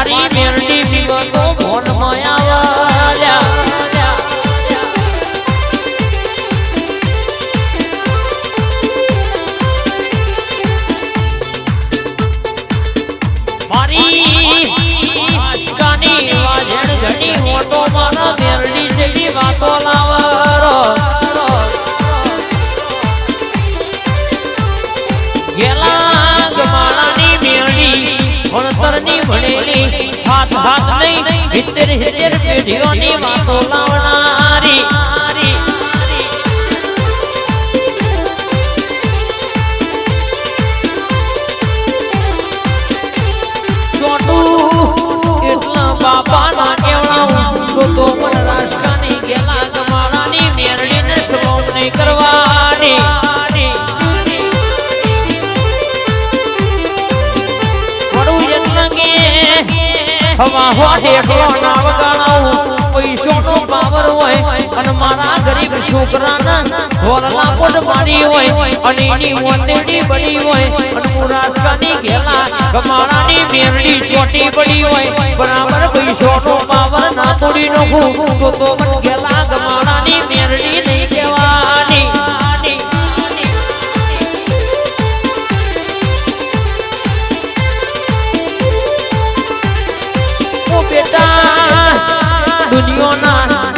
મારી મેરડી હિતેર હિતેર પેઢીઓની વાતો હવા હોઠે ના વગાડાવું પૈસોનો પાવર હોય અને મારા ગરીબ છોકરાના ઢોલના પોટ મારી હોય અને એની મોતેડી બની હોય અને હું રાજકાની ઘેલા ગમાણાની મેરડી ચોટી પડી હોય. બરાબર પૈસોનો પાવર ના તોડી નાખું તો તો ઘેલા ગમાણાની મેરડી નહીં કહેવાની.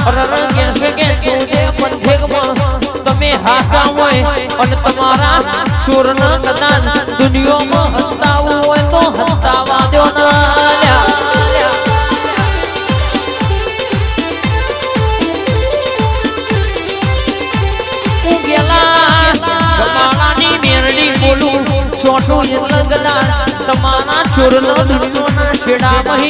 રરણ કહેશે કે ચોદે પંથેકમાં તમે હાચા હોય અને તમારા સુરન કદાચ દુનિયામાં હસ્તાવું હોય તો હસ્તાવા દો તમારા ચોરનો દુનિયાના છેડામાં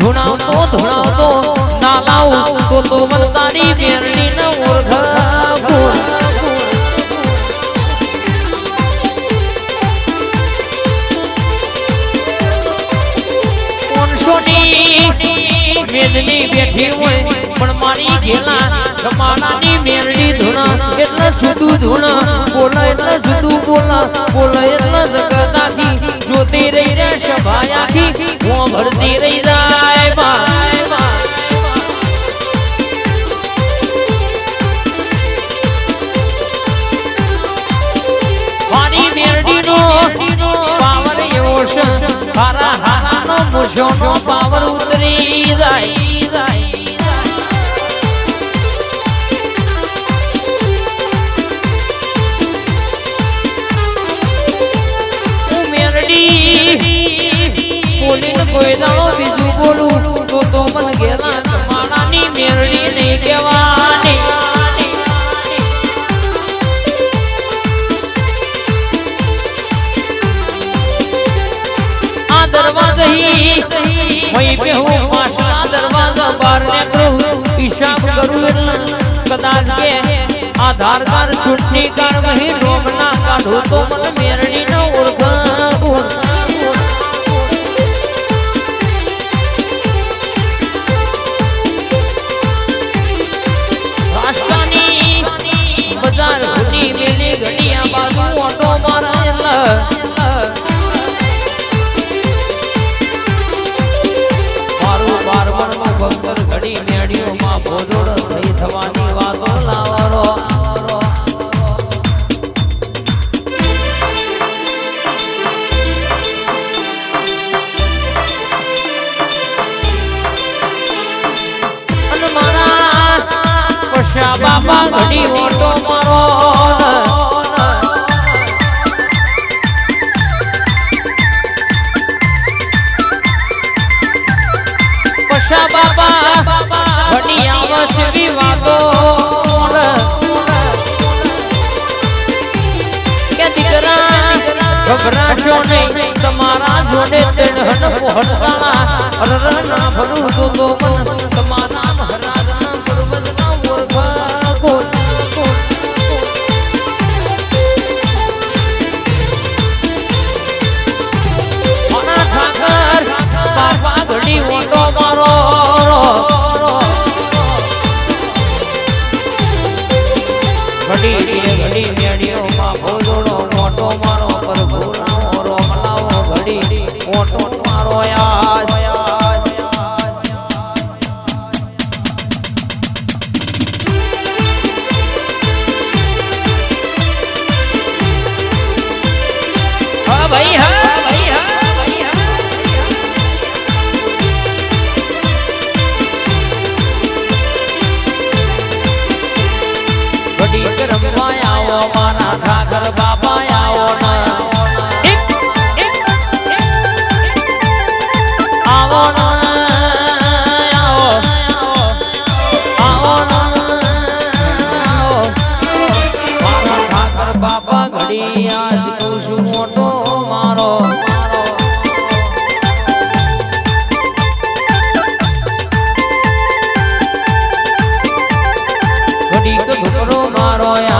ધુણાવતો ધુણાવતો ના લાવું તો તો મસ્તાની મેરણી ન ઓળખ મેદની બેઠી હોય, પણ મારી ઘેલા જમાનાની મેરડી ધૂણા. જોતી રહી કોઈ દાડો બીજું બોલું તો મેરડી નહીં કહેવાની આ દરવાજા હી મઈ પે હું પાછલા દરવાજા બહાર નીકળું હિસાબ કરું એટલે કદાચ કે આધાર કાર્ડ ચૂંટણી કાર્ડ મહી રોમ ના કાઢું તો મને મેરણી ન ઓળખાવું તમારા જોડે તેડહન પહોંચવાના રરના ભરું તો મન તમારા Bahía. royal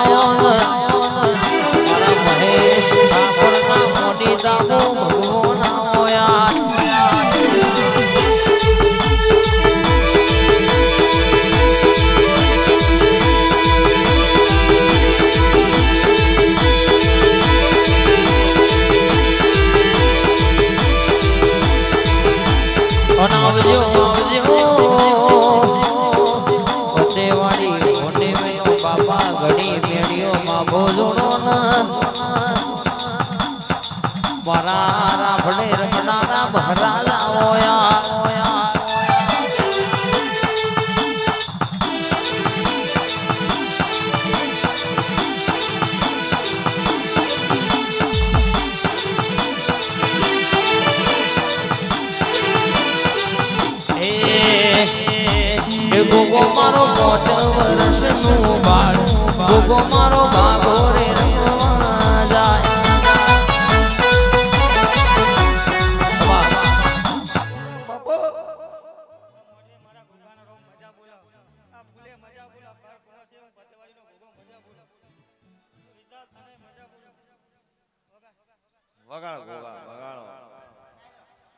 na bomba ગોગો મારો કોટ વર્ષનું બાળ ગોગો મારો ભાગો રે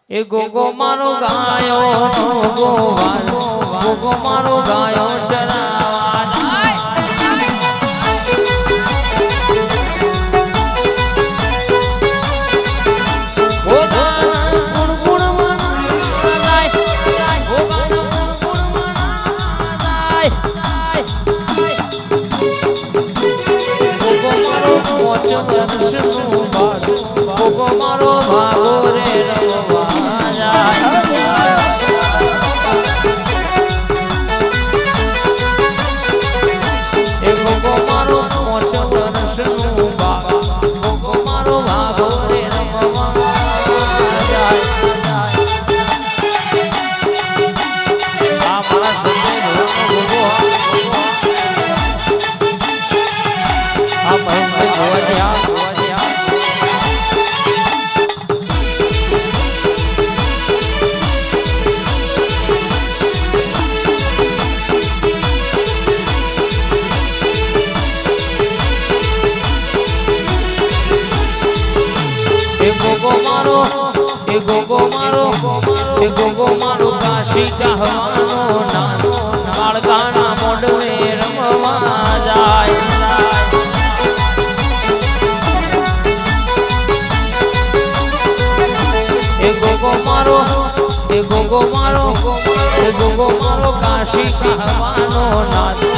એ ગોગો મારો ગાયો ગોવાલ ગોગો મારો ગાયો ચરાવા ગોગો મારો એ ગોગો મારો કાશી કહેવાનો ગોગો મારો ગોગો મારો કાશી કહેવાનો નાનો